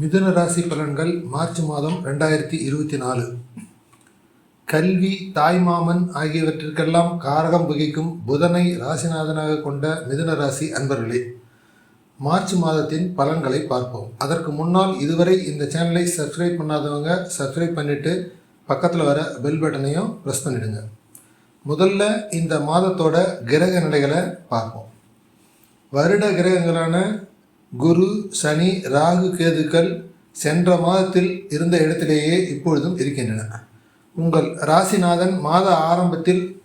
மிதுன ராசி பலன்கள் மார்ச் மாதம் ரெண்டாயிரத்தி இருபத்தி நாலு. கல்வி தாய்மாமன் ஆகியவற்றிற்கெல்லாம் காரகம் வகிக்கும் புதனை ராசிநாதனாக கொண்ட மிதுன ராசி அன்பர்களே மார்ச் மாதத்தின் பலன்களை பார்ப்போம். அதற்கு முன்னால் இதுவரை இந்த சேனலை சப்ஸ்கிரைப் பண்ணாதவங்க சப்ஸ்கிரைப் பண்ணிவிட்டு பக்கத்தில் வர பெல் பட்டனையும் ப்ரெஸ் பண்ணிடுங்க. முதல்ல இந்த மாதத்தோட கிரக நிலைகளை பார்ப்போம். வருட கிரகங்களான குரு சனி ராகு கேதுக்கள் சென்ற மாதத்தில் இருந்த இடத்திலேயே இப்பொழுதும் இருக்கின்றன. உங்கள் ராசிநாதன் மாத ஆரம்பத்தில்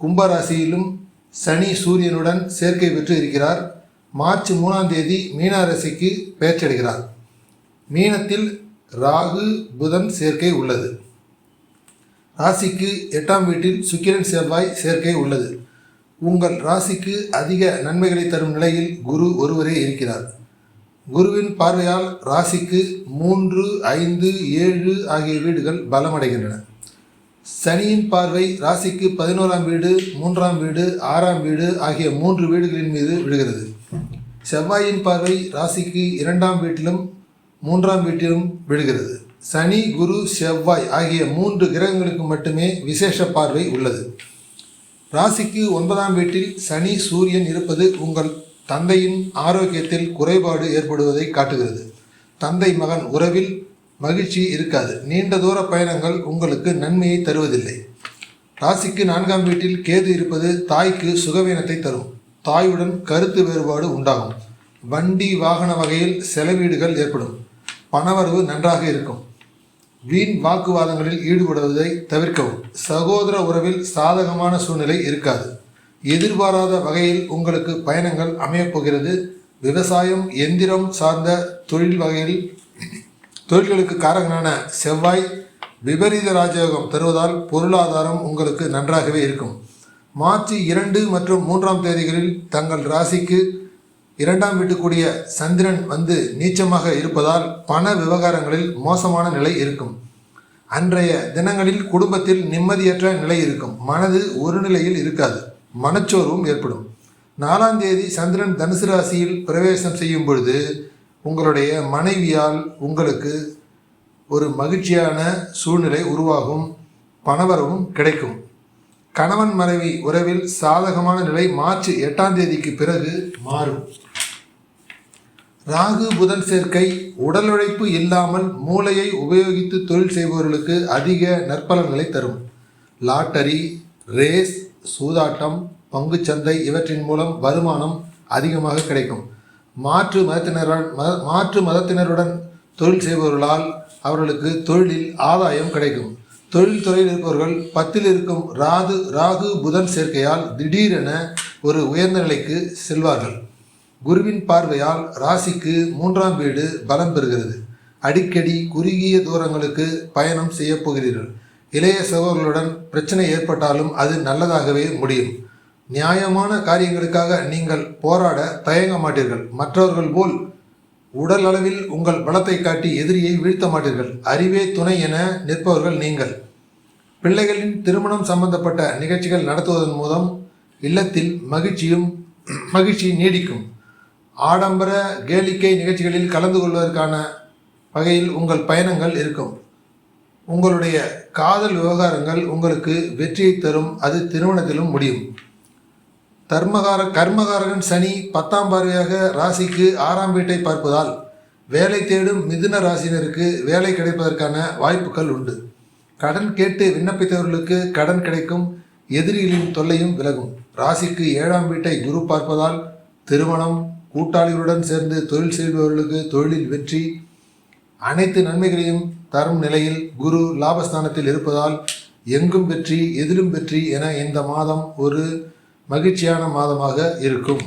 கும்பராசியிலும் சனி சூரியனுடன் சேர்க்கை பெற்று இருக்கிறார். மார்ச் மூணாம் தேதி மீன ராசிக்கு பெயர்ச்சடைகிறார் மீனத்தில் ராகு புதன் சேர்க்கை உள்ளது. ராசிக்கு எட்டாம் வீட்டில் சுக்கிரன் செவ்வாய் சேர்க்கை உள்ளது. உங்கள் ராசிக்கு அதிக நன்மைகளை தரும் நிலையில் குரு ஒருவரே இருக்கிறார். குருவின் பார்வையால் ராசிக்கு மூன்று ஐந்து ஏழு ஆகிய வீடுகள் பலமடைகின்றன. சனியின் பார்வை ராசிக்கு பதினோராம் வீடு மூன்றாம் வீடு ஆறாம் வீடு ஆகிய மூன்று வீடுகளின் மீது விழுகிறது. செவ்வாயின் பார்வை ராசிக்கு இரண்டாம் வீட்டிலும் மூன்றாம் வீட்டிலும் விழுகிறது. சனி குரு செவ்வாய் ஆகிய மூன்று கிரகங்களுக்கு மட்டுமே விசேஷ பார்வை உள்ளது. ராசிக்கு ஒன்பதாம் வீட்டில் சனி சூரியன் இருப்பது உங்கள் தந்தையின் ஆரோக்கியத்தில் குறைபாடு ஏற்படுவதை காட்டுகிறது. தந்தை மகன் உறவில் மகிழ்ச்சி இருக்காது. நீண்ட தூர பயணங்கள் உங்களுக்கு நன்மையை தருவதில்லை. ராசிக்கு நான்காம் வீட்டில் கேது இருப்பது தாய்க்கு சுகவீனத்தை தரும். தாயுடன் கருத்து வேறுபாடு உண்டாகும். வண்டி வாகன வகையில் செலவீடுகள் ஏற்படும். பணவரவு நன்றாக இருக்கும். வீண் வாக்குவாதங்களில் ஈடுபடுவதை தவிர்க்கவும். சகோதர உறவில் சாதகமான சூழ்நிலை இருக்காது. எதிர்பாராத வகையில் உங்களுக்கு பயணங்கள் அமையப்போகிறது. விவசாயம் எந்திரம் சார்ந்த தொழில் வகையில் தொழில்களுக்கு காரகனான செவ்வாய் விபரீத ராஜயோகம் தருவதால் பொருளாதாரம் உங்களுக்கு நன்றாகவே இருக்கும். மார்ச் இரண்டு மற்றும் மூன்றாம் தேதிகளில் தங்கள் ராசிக்கு இரண்டாம் வீட்டுக்குரிய சந்திரன் வந்து நீச்சமாக இருப்பதால் பண விவகாரங்களில் மோசமான நிலை இருக்கும். அன்றைய தினங்களில் குடும்பத்தில் நிம்மதியற்ற நிலை இருக்கும். மனது ஒரு நிலையில் இருக்காது. மனச்சோர்வும் ஏற்படும். நாலாம் தேதி சந்திரன் தனுசு ராசியில் பிரவேசம் செய்யும் பொழுது உங்களுடைய மனைவியால் உங்களுக்கு ஒரு மகிழ்ச்சியான சூழ்நிலை உருவாகும் பணவரவும் கிடைக்கும். கணவன் மனைவி உறவில் சாதகமான நிலை மார்ச் எட்டாம் தேதிக்கு பிறகு மாறும். ராகு புதன் சேர்க்கை உடல் உழைப்பு இல்லாமல் மூளையை உபயோகித்து தொழில் செய்பவர்களுக்கு அதிக நற்பலன்களை தரும். லாட்டரி ரேஸ் சூதாட்டம் பங்குச்சந்தை இவற்றின் மூலம் வருமானம் அதிகமாக கிடைக்கும். மாற்று மதத்தினருடன் மத மாற்று மதத்தினருடன் தொழில் செய்பவர்களால் அவர்களுக்கு தொழிலில் ஆதாயம் கிடைக்கும். தொழில் துறையில் இருப்பவர்கள் பத்தில் இருக்கும் ராது ராகு புதன் சேர்க்கையால் திடீரென ஒரு உயர்ந்த நிலைக்கு செல்வார்கள். குருவின் பார்வையால் ராசிக்கு மூன்றாம் வீடு பலம் பெறுகிறது. அடிக்கடி குறுகிய தூரங்களுக்கு பயணம் செய்யப் போகிறீர்கள். இளைய சகோதரர்களுடன் பிரச்சனை ஏற்பட்டாலும் அது நல்லதாகவே முடியும். நியாயமான காரியங்களுக்காக நீங்கள் போராட தயங்க மாட்டீர்கள். மற்றவர்கள் போல் உடல் அளவில் உங்கள் பலத்தை காட்டி எதிரியை வீழ்த்த மாட்டீர்கள். அறிவே துணை என நிற்பவர்கள் நீங்கள். பிள்ளைகளின் திருமணம் சம்பந்தப்பட்ட நிகழ்ச்சிகள் நடத்துவதன் மூலம் இல்லத்தில் மகிழ்ச்சியும் மகிழ்ச்சி நீடிக்கும். ஆடம்பர கேளிக்கை நிகழ்ச்சிகளில் கலந்து கொள்வதற்கான வகையில் உங்கள் பயணங்கள் இருக்கும். உங்களுடைய காதல் விவகாரங்கள் உங்களுக்கு வெற்றியை தரும் அது திருமணத்திலும் முடியும். தர்மகார கர்மகாரகன் சனி பத்தாம் பார்வையாக ராசிக்கு ஆறாம் வீட்டை பார்ப்பதால் வேலை தேடும் மிதுன ராசினருக்கு வேலை கிடைப்பதற்கான வாய்ப்புகள் உண்டு. கடன் கேட்டு விண்ணப்பித்தவர்களுக்கு கடன் கிடைக்கும் எதிரிகளின் தொல்லையும் விலகும். ராசிக்கு ஏழாம் வீட்டை குரு பார்ப்பதால் திருமணம் கூட்டாளிகளுடன் சேர்ந்து தொழில் செய்பவர்களுக்கு தொழிலில் வெற்றி அனைத்து நன்மைகளையும் தரும் நிலையில் குரு லாபஸ்தானத்தில் இருப்பதால் எங்கும் வெற்றி எதிலும் வெற்றி என இந்த மாதம் ஒரு மகிழ்ச்சியான மாதமாக இருக்கும்.